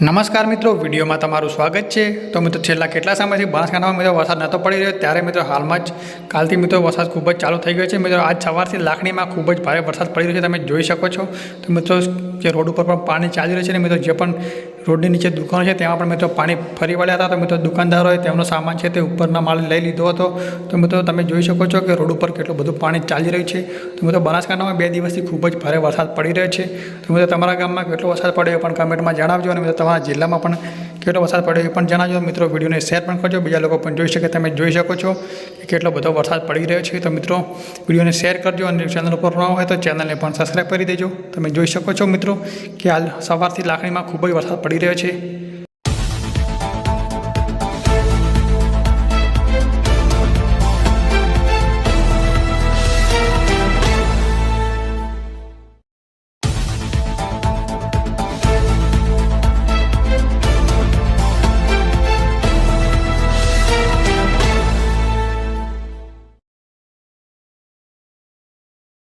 નમસ્કાર મિત્રો, વિડીયોમાં તમારું સ્વાગત છે. તો મિત્રો, છેલ્લા કેટલા સમયથી બનાસકાંઠામાં મિત્રો વરસાદ નહોતો પડી રહ્યો, ત્યારે મિત્રો હાલમાં જ કાલથી મિત્રો વરસાદ ખૂબ જ ચાલુ થઈ ગયો છે. મિત્રો, આજ સવારથી લાખણીમાં ખૂબ જ ભારે વરસાદ પડી રહ્યો છે, તમે જોઈ શકો છો. તો મિત્રો, જે રોડ ઉપર પણ પાણી ચાલી રહ્યું છે ને મિત્રો, જે પણ રોડની નીચે દુકાનો છે ત્યાં પણ મિત્રો પાણી ફરી વળ્યા હતા. તો મિત્રો દુકાનદારોએ તેમનો સામાન છે તે ઉપરના માળ લઈ લીધો હતો. તો મિત્રો તમે જોઈ શકો છો કે રોડ ઉપર કેટલું બધું પાણી ચાલી રહ્યું છે. તો મિત્રો બનાસકાંઠામાં બે દિવસથી ખૂબ જ ભારે વરસાદ પડી રહ્યો છે. તો મિત્રો તમારા ગામમાં કેટલો વરસાદ પડ્યો પણ કમેન્ટમાં જણાવજો અને મિત્રો તમારા જિલ્લામાં પણ કેટલો વરસાદ પડ્યો એ પણ જણાવજો મિત્રો, વિડીયોને શેર પણ કરજો. બીજા લોકો પણ જોઈ શકે, તમે જોઈ શકો છો કે કેટલો બધો વરસાદ પડી રહ્યો છે. તો મિત્રો, વિડીયોને શેર કરજો અને ચેનલ ઉપર ન હોય તો ચેનલને પણ સબસ્ક્રાઈબ કરી દેજો. તમે જોઈ શકો છો મિત્રો કે હાલ સવારથી લાકડીમાં ખૂબ જ વરસાદ પડી રહ્યો છે.